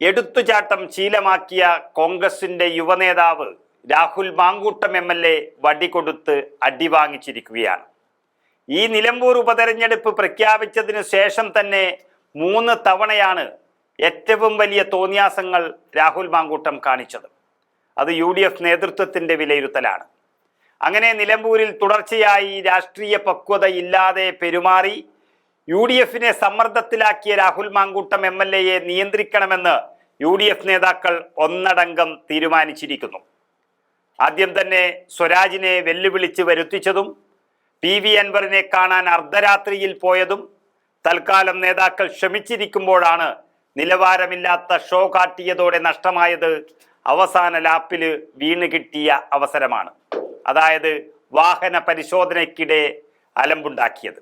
എടുത്തുചാട്ടം ശീലമാക്കിയ കോൺഗ്രസിന്റെ യുവനേതാവ് Rahul Mamkoottam M L A വടികൊടുത്ത് അടിവാങ്ങിച്ചിരിക്കുകയാണ്. ഈ നിലമ്പൂർ ഉപതെരഞ്ഞെടുപ്പ് പ്രഖ്യാപിച്ചതിന് ശേഷം തന്നെ മൂന്ന് തവണയാണ് ഏറ്റവും വലിയ തോന്നിയാസങ്ങൾ രാഹുൽ മാങ്കൂട്ടം കാണിച്ചത്. അത് യു ഡി എഫ് നേതൃത്വത്തിന്റെ വിലയിരുത്തലാണ്. അങ്ങനെ നിലമ്പൂരിൽ തുടർച്ചയായി രാഷ്ട്രീയ പക്വത ഇല്ലാതെ പെരുമാറി യു ഡി എഫിനെ സമ്മർദ്ദത്തിലാക്കിയ രാഹുൽ മാങ്കൂട്ടം എം എൽ എയെ നിയന്ത്രിക്കണമെന്ന് യു ഡി എഫ് നേതാക്കൾ ഒന്നടങ്കം തീരുമാനിച്ചിരിക്കുന്നു. ആദ്യം തന്നെ സ്വരാജിനെ വെല്ലുവിളിച്ച് വരുത്തിച്ചതും പി വി അൻവറിനെ കാണാൻ അർദ്ധരാത്രിയിൽ പോയതും തൽക്കാലം നേതാക്കൾ ക്ഷമിച്ചിരിക്കുമ്പോഴാണ് നിലവാരമില്ലാത്ത ഷോ കാട്ടിയതോടെ നഷ്ടമായത് അവസാന ലാപ്പിൽ വീണ് കിട്ടിയ അവസരമാണ്. അതായത് വാഹന പരിശോധനയ്ക്കിടെ അലമ്പുണ്ടാക്കിയത്.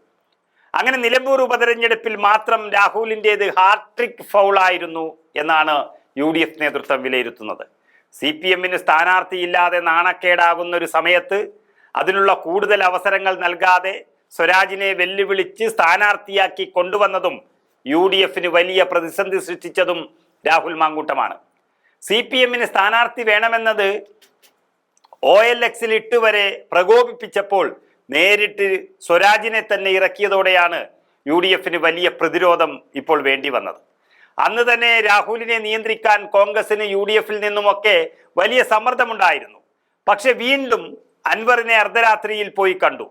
അങ്ങനെ നിലമ്പൂർ ഉപതെരഞ്ഞെടുപ്പിൽ മാത്രം രാഹുലിന്റെത് ഹാർട്രിക് ഫൗളായിരുന്നു എന്നാണ് യു ഡി എഫ് നേതൃത്വം വിലയിരുത്തുന്നത്. സി പി എമ്മിന് സ്ഥാനാർത്ഥിയില്ലാതെ നാണക്കേടാകുന്ന ഒരു സമയത്ത് അതിനുള്ള കൂടുതൽ അവസരങ്ങൾ നൽകാതെ സ്വരാജിനെ വെല്ലുവിളിച്ച് സ്ഥാനാർത്ഥിയാക്കി കൊണ്ടുവന്നതും യു ഡി എഫിന് വലിയ പ്രതിസന്ധി സൃഷ്ടിച്ചതും രാഹുൽ മാങ്കൂട്ടമാണ്. സി പി എമ്മിന് സ്ഥാനാർത്ഥി വേണമെന്നത് ഒ എൽ എക്സിൽ ഇട്ടുവരെ പ്രകോപിപ്പിച്ചപ്പോൾ നേരിട്ട് സ്വരാജിനെ തന്നെ ഇറക്കിയതോടെയാണ് യു ഡി എഫിന് വലിയ പ്രതിരോധം ഇപ്പോൾ വേണ്ടി വന്നത്. അന്ന് തന്നെ രാഹുലിനെ നിയന്ത്രിക്കാൻ കോൺഗ്രസിന് യു ഡി എഫിൽ നിന്നുമൊക്കെ വലിയ സമ്മർദ്ദമുണ്ടായിരുന്നു. പക്ഷെ വീണ്ടും അൻവറിനെ അർദ്ധരാത്രിയിൽ പോയി കണ്ടു.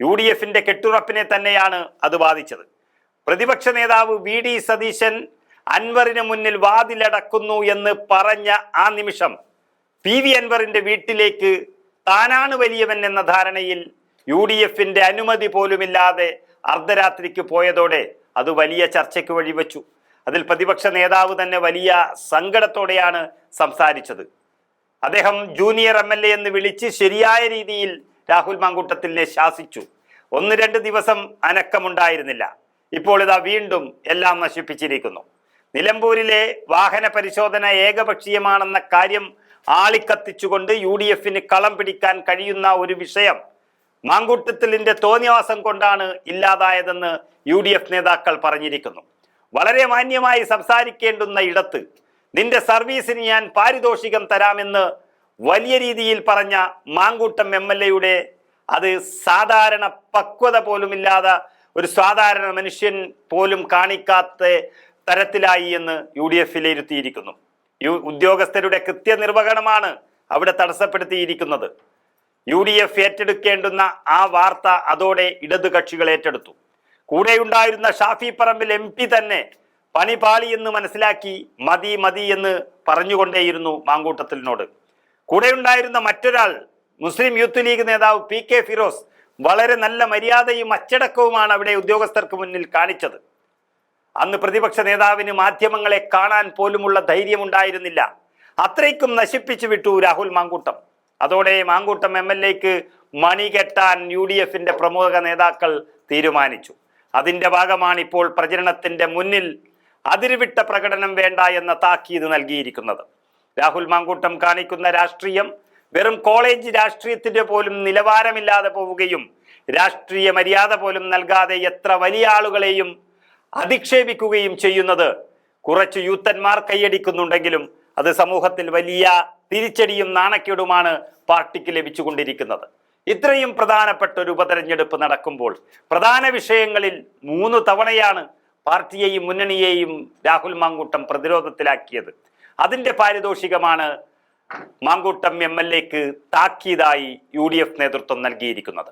യു ഡി എഫിന്റെ കെട്ടുറപ്പിനെ തന്നെയാണ് അത് ബാധിച്ചത്. പ്രതിപക്ഷ നേതാവ് വി ഡി സതീശൻ അൻവറിന് മുന്നിൽ വാതിലടക്കുന്നു എന്ന് പറഞ്ഞ ആ നിമിഷം പി വി അൻവറിന്റെ വീട്ടിലേക്ക് താനാണ് വലിയവൻ എന്ന ധാരണയിൽ യു ഡി എഫിന്റെ അനുമതി പോലുമില്ലാതെ അർദ്ധരാത്രിക്ക് പോയതോടെ അത് വലിയ ചർച്ചയ്ക്ക് വഴിവെച്ചു. അതിൽ പ്രതിപക്ഷ നേതാവ് തന്നെ വലിയ സങ്കടത്തോടെയാണ് സംസാരിച്ചത്. അദ്ദേഹം ജൂനിയർ എം എൽ എ എന്ന് വിളിച്ച് ശരിയായ രീതിയിൽ രാഹുൽ മാങ്കൂട്ടത്തിനെ ശാസിച്ചു. ഒന്ന് രണ്ട് ദിവസം അനക്കമുണ്ടായിരുന്നില്ല. ഇപ്പോൾ ഇതാ വീണ്ടും എല്ലാം നശിപ്പിച്ചിരിക്കുന്നു. നിലമ്പൂരിലെ വാഹന പരിശോധന ഏകപക്ഷീയമാണെന്ന കാര്യം ആളിക്കത്തിച്ചുകൊണ്ട് യു ഡി എഫിന് കളം പിടിക്കാൻ കഴിയുന്ന ഒരു വിഷയം മാങ്കൂട്ടത്തിലിന്റെ തോന്നിവാസം കൊണ്ടാണ് ഇല്ലാതായതെന്ന് യു ഡി എഫ് നേതാക്കൾ പറഞ്ഞിരിക്കുന്നു. വളരെ മാന്യമായി സംസാരിക്കേണ്ടുന്ന ഇടത്ത് നിന്റെ സർവീസിന് ഞാൻ പാരിതോഷികം തരാമെന്ന് വലിയ രീതിയിൽ പറഞ്ഞ മാങ്കൂട്ടം എം എൽ എയുടെ അത് സാധാരണ പക്വത പോലുമില്ലാതെ ഒരു സാധാരണ മനുഷ്യൻ പോലും കാണിക്കാത്ത തരത്തിലായി എന്ന് യു ഡി എഫ് വിലയിരുത്തിയിരിക്കുന്നു ഉദ്യോഗസ്ഥരുടെ കൃത്യനിർവഹണമാണ് അവിടെ തടസ്സപ്പെടുത്തിയിരിക്കുന്നത്. യു ഡി എഫ് ഏറ്റെടുക്കേണ്ടുന്ന ആ വാർത്ത അതോടെ ഇടതു കക്ഷികൾ ഏറ്റെടുത്തു. കൂടെയുണ്ടായിരുന്ന ഷാഫി പറമ്പിൽ എം പി തന്നെ പണിപാളി എന്ന് മനസ്സിലാക്കി മതി മതി എന്ന് പറഞ്ഞുകൊണ്ടേയിരുന്നു മാങ്കൂട്ടത്തിനോട് കൂടെയുണ്ടായിരുന്ന മറ്റൊരാൾ മുസ്ലിം യൂത്ത് ലീഗ് നേതാവ് പി കെ ഫിറോസ് വളരെ നല്ല മര്യാദയും അച്ചടക്കവുമാണ് അവിടെ ഉദ്യോഗസ്ഥർക്ക് മുന്നിൽ കാണിച്ചത്. അന്ന് പ്രതിപക്ഷ നേതാവിന് മാധ്യമങ്ങളെ കാണാൻ പോലുമുള്ള ധൈര്യമുണ്ടായിരുന്നില്ല. അത്രയ്ക്കും നശിപ്പിച്ചു വിട്ടു രാഹുൽ മാങ്കൂട്ടം. അതോടെ മാങ്കൂട്ടം എം എൽ എക്ക് മണി കെട്ടാൻ യു ഡി എഫിന്റെ പ്രമുഖ നേതാക്കൾ തീരുമാനിച്ചു. അതിന്റെ ഭാഗമാണ് ഇപ്പോൾ പ്രചരണത്തിന്റെ മുന്നിൽ അതിരുവിട്ട പ്രകടനം വേണ്ട എന്ന താക്കീത് നൽകിയിരിക്കുന്നത്. രാഹുൽ മാങ്കൂട്ടം കാണിക്കുന്ന രാഷ്ട്രീയം വെറും കോളേജ് രാഷ്ട്രീയത്തിന്റെ പോലും നിലവാരമില്ലാതെ പോവുകയും രാഷ്ട്രീയ മര്യാദ പോലും നൽകാതെ എത്ര വലിയ ആളുകളെയും അധിക്ഷേപിക്കുകയും ചെയ്യുന്നത് കുറച്ച് യൂത്തന്മാർ കൈയടിക്കുന്നുണ്ടെങ്കിലും അത് സമൂഹത്തിൽ വലിയ തിരിച്ചടിയും നാണക്കേടുമാണ് പാർട്ടിക്ക് ലഭിച്ചുകൊണ്ടിരിക്കുന്നത്. ഇത്രയും പ്രധാനപ്പെട്ട ഒരു ഉപതെരഞ്ഞെടുപ്പ് നടക്കുമ്പോൾ പ്രധാന വിഷയങ്ങളിൽ മൂന്ന് തവണയാണ് പാർട്ടിയെയും മുന്നണിയെയും രാഹുൽ മാങ്കൂട്ടം പ്രതിരോധത്തിലാക്കിയത്. അതിന്റെ പാരിതോഷികമാണ് മാങ്കൂട്ടം എം എൽ എക്ക് താക്കീതായി യു ഡി എഫ് നേതൃത്വം നൽകിയിരിക്കുന്നത്.